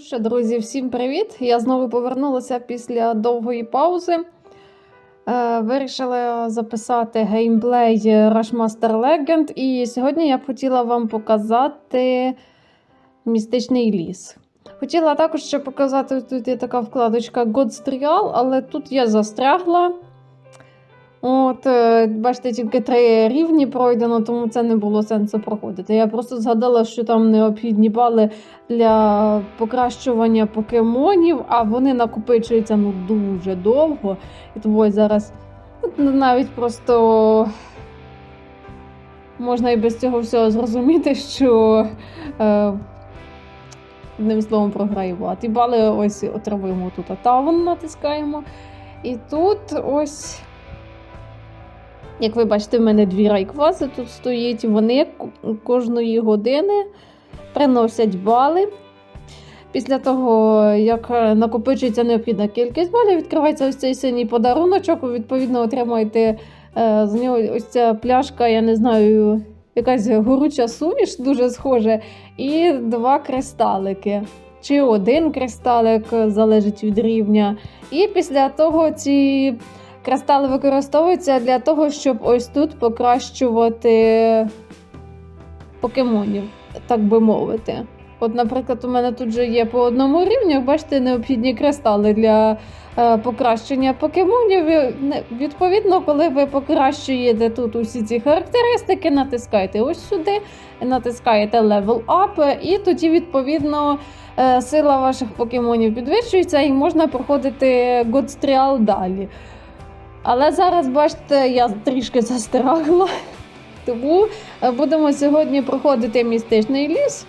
Ну що, друзі, всім привіт! Я знову повернулася після довгої паузи. Е, вирішила записати геймплей Rushmaster Legend. І сьогодні я б хотіла вам показати містичний ліс. Хотіла також ще показати, тут є така вкладочка God's Trial, але тут я застрягла. От, е, бачите, тільки три рівні пройдено, тому це не було сенсу проходити. Я просто згадала, що там необхідні бали для покращування покемонів, а вони накопичуються ну, дуже довго. І тому зараз навіть просто можна і без цього всього зрозуміти, що е, одним словом програємо. А ті бали ось отримуємо тут. Таун натискаємо. І тут ось. Як ви бачите, в мене дві райквази тут стоїть. Вони кожної години приносять бали. Після того, як е, накопичується необхідна кількість балів, відкривається ось цей синій подаруночок. Відповідно отримуєте е, з нього ось ця пляшка, я не знаю, якась горюча суміш, дуже схоже, і два кристалики. Чи один кристалик е, залежить від рівня. І після того ці кристали використовуються для того, щоб ось тут покращувати покемонів, так би мовити. От, наприклад, у мене тут же є по одному рівню, бачите, необхідні кристали для е, покращення покемонів. Відповідно, коли ви покращуєте тут усі ці характеристики, натискаєте ось сюди, натискаєте Level Up, і тоді, відповідно, е, сила ваших покемонів підвищується і можна проходити Trial далі. Але зараз, бачите, я трішки застрягла. Тому е, будемо сьогодні проходити містичний ліс.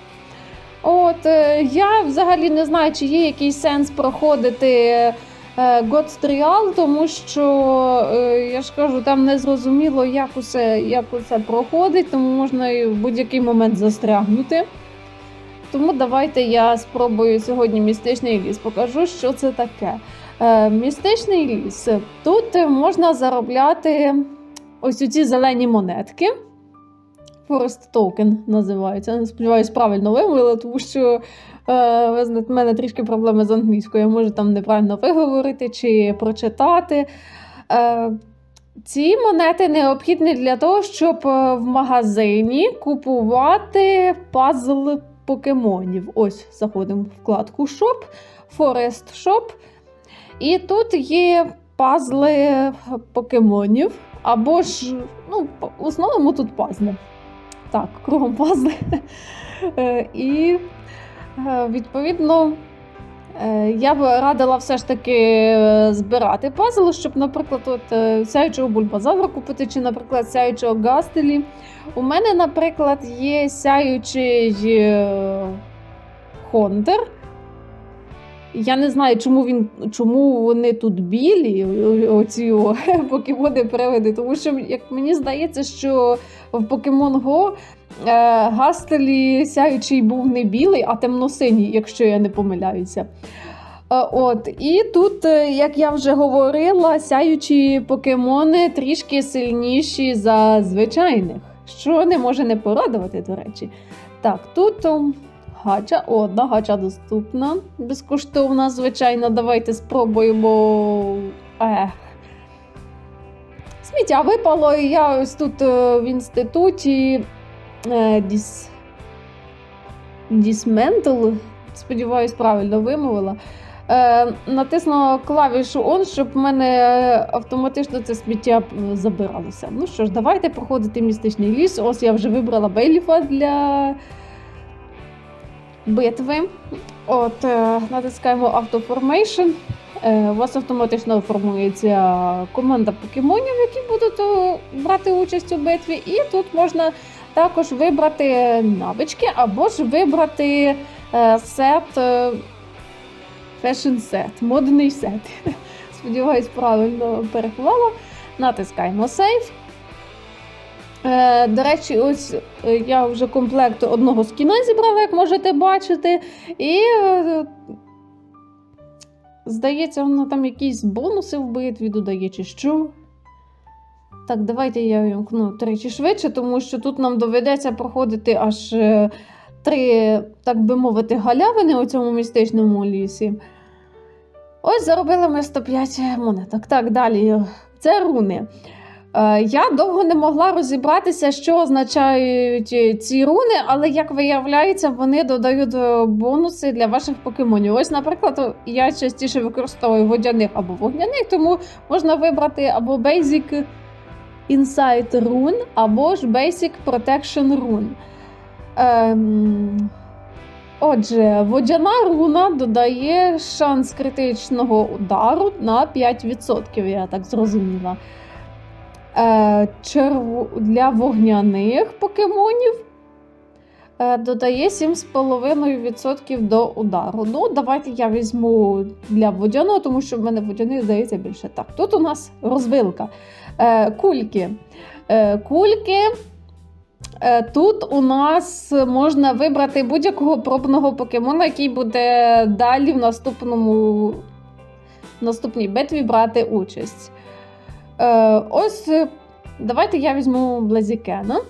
От е, я взагалі не знаю, чи є якийсь сенс проходити е, God's Trial, тому що е, я ж кажу, там не зрозуміло, як усе, як усе проходить, тому можна і в будь-який момент застрягнути. Тому давайте я спробую сьогодні містичний ліс. Покажу, що це таке. Е, містичний ліс. Тут можна заробляти ось ці зелені монетки. Forest Token називається. Я Сподіваюсь, правильно вимовила, тому що е, в мене трішки проблеми з англійською. Я можу там неправильно виговорити чи прочитати. Е, ці монети необхідні для того, щоб в магазині купувати пазл покемонів. Ось заходимо в вкладку Shop, Forest Shop. І тут є пазли покемонів. Або ж, ну, в основному тут пазли. Так, кругом пазли. Е, І е, відповідно. е, Я б радила все ж таки збирати пазли, щоб, наприклад, от сяючого бульбазавра купити, чи, наприклад, сяючого гастелі. У мене, наприклад, є сяючий Хонтер. Я не знаю, чому він, чому вони тут білі, оці покемони привиди. Тому що, як мені здається, що в Pokemon Go е, Гастелі сяючий був не білий, а темно-синій, якщо я не помиляюся. Е, От, і тут, е, як я вже говорила, сяючі покемони трішки сильніші за звичайних, що не може не порадувати, до речі. Так, тут ом, гача, одна гача доступна, безкоштовна, звичайно. Давайте спробуємо. Ех. Сміття випало, і я ось тут е, в інституті е, діс... Dismantle, сподіваюсь, правильно вимовила. Е, натиснула клавішу ON, щоб в мене автоматично це сміття забиралося. Ну що ж, давайте проходити містичний ліс. Ось я вже вибрала Бейліфа для битви. От, е, натискаємо Автоформейшн. Е, У вас автоматично формується команда покемонів, які будуть е, брати участь у битві. І тут можна також вибрати навички або ж вибрати сет, фешн сет, модний сет. Сподіваюсь, правильно переклала. Натискаємо сейф. Е, до речі, ось е, я вже комплект одного скіна зібрала, як можете бачити. І е, здається, воно там якісь бонуси в битві додає, чи що. Так, давайте я вімкну тричі швидше, тому що тут нам доведеться проходити аж е, три, так би мовити, галявини у цьому містичному лісі. Ось заробили ми 105 монеток. Так, далі. Це руни. Е, Я довго не могла розібратися, що означають ці руни, але як виявляється, вони додають е, бонуси для ваших покемонів. Ось, наприклад, я частіше використовую водяних або вогняних, тому можна вибрати або Basic Insight Rune, або ж Basic Protection Rune. Ем... Отже, водяна руна додає шанс критичного удару на 5%, я так зрозуміла. Е. Для вогняних покемонів е, додає 7,5% до удару. Ну, давайте я візьму для водяного, тому що в мене водяний здається більше. Так, тут у нас розвилка. Е, кульки. Кульки. Тут у нас можна вибрати будь-якого пробного покемона, який буде далі в наступному в наступній битві брати участь. Е, Ось е, давайте я візьму Блазікена.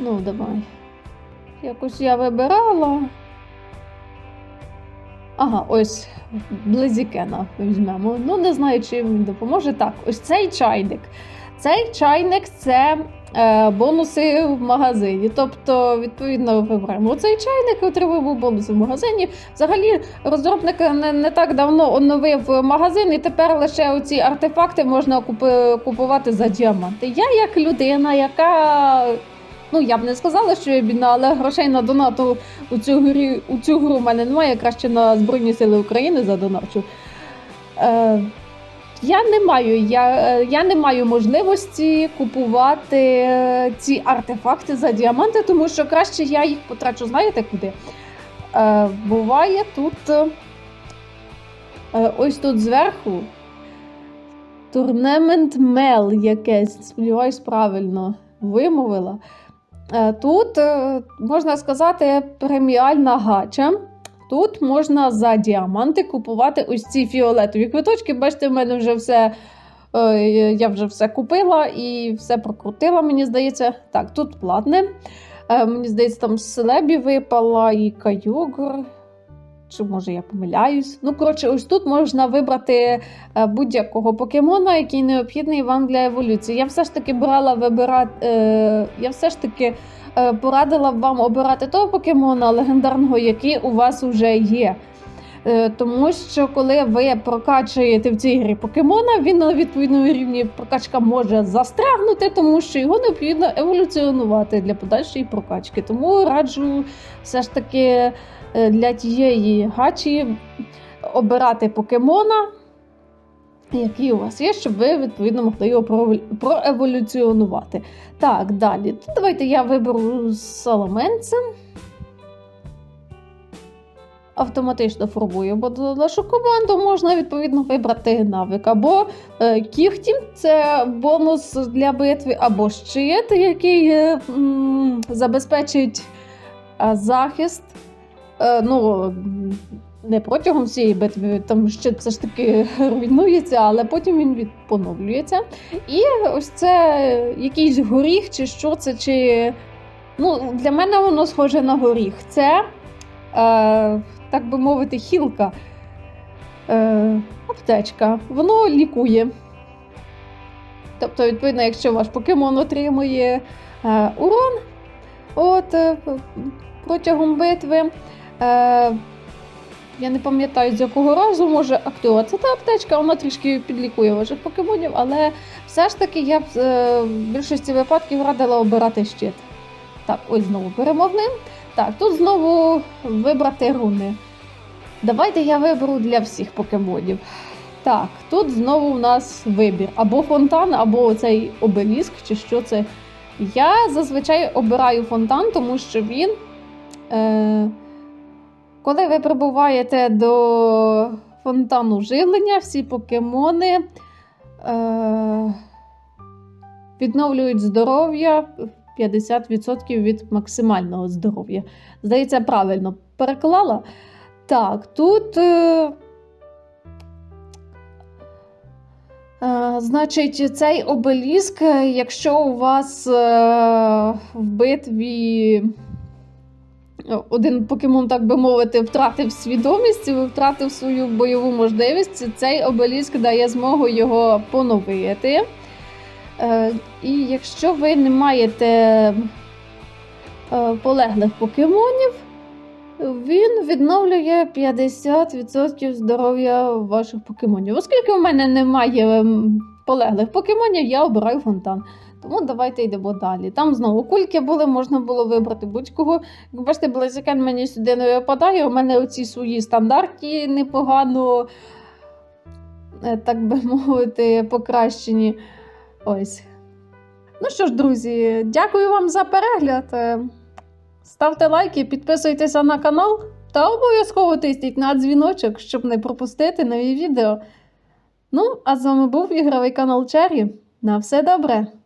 Ну, давай. Якось я вибирала. Ага, ось Блазікена візьмемо. Ну, не знаю, чи він допоможе. Так, ось цей чайник. Цей чайник це е, бонуси в магазині. Тобто, відповідно, вибираємо цей чайник, і отримуємо бонуси в магазині. Взагалі, розробник не, не так давно оновив магазин, і тепер лише оці артефакти можна купи, купувати за діаманти. Я, як людина, яка. Ну, я б не сказала, що я бідна, але грошей на донату у цю гру, у цю гру в мене немає, краще на Збройні Сили України задоначу. Е, я не маю, я, е, я не маю можливості купувати е, ці артефакти за діаманти, тому що краще я їх потрачу, знаєте куди? Е, буває тут е, ось тут зверху турнемент мел якесь, сподіваюсь, правильно вимовила. Е, Тут, можна сказати, преміальна гача. Тут можна за діаманти купувати ось ці фіолетові квиточки. Бачите, в мене вже все. е, Я вже все купила і все прокрутила, мені здається. Так, тут платне. Е, Мені здається, там селебі випала і кайогр. Чи може я помиляюсь? Ну, коротше, ось тут можна вибрати е, будь-якого покемона, який необхідний вам для еволюції. Я все ж таки брала вибирати. Я все ж таки порадила б вам обирати того покемона легендарного, який у вас вже є. Е, Тому що коли ви прокачуєте в цій грі покемона, він на відповідному рівні прокачка може застрягнути, тому що його необхідно еволюціонувати для подальшої прокачки. Тому раджу все ж таки е, для тієї гачі обирати покемона, який у вас є, щоб ви відповідно могли його проеволюціонувати. Так, далі. Тут давайте я виберу саламенцем. Автоматично формую, бо нашу команду можна відповідно вибрати навик. Або е, кіхтім це бонус для битви, або щит, який е, м, забезпечить е, захист. Е, ну, не протягом всієї битви, там щит все ж таки руйнується, але потім він від- поновлюється. І ось це якийсь горіх, чи що це, чи. Ну, для мене воно схоже на горіх. Це, е, так би мовити, хілка. Е, аптечка. Воно лікує. Тобто, відповідно, якщо ваш покемон отримує е, урон от, е, протягом битви. Е, я не пам'ятаю, з якого разу може активуватися та аптечка, вона трішки підлікує ваших покемонів, але все ж таки я б е, в більшості випадків радила обирати щит. Так, ось знову перемогли. Так, тут знову вибрати руни. Давайте я виберу для всіх покемонів. Так, тут знову у нас вибір. Або фонтан, або цей обеліск, чи що це. Я зазвичай обираю фонтан, тому що він. Е, коли ви прибуваєте до фонтану живлення, всі покемони е, відновлюють здоров'я 50% від максимального здоров'я. Здається, правильно переклала. Так, тут. Е, Е, Значить, цей обеліск, якщо у вас е, в битві один покемон, так би мовити, втратив свідомість, втратив свою бойову можливість, цей обеліск дає змогу його поновити. Е, І якщо ви не маєте е, полеглих покемонів, він відновлює 50% здоров'я ваших покемонів. Оскільки в мене немає ем, полеглих покемонів, я обираю фонтан. Тому давайте йдемо далі. Там знову кульки були, можна було вибрати будь-кого. Як бачите, Блазікен мені сюди не випадає. У мене оці свої стандартні непогано, е, так би мовити, покращені. Ось. Ну що ж, друзі, дякую вам за перегляд. Е, Ставте лайки, підписуйтеся на канал та обов'язково тисніть на дзвіночок, щоб не пропустити нові відео. Ну, а з вами був ігровий канал Черрі. На все добре!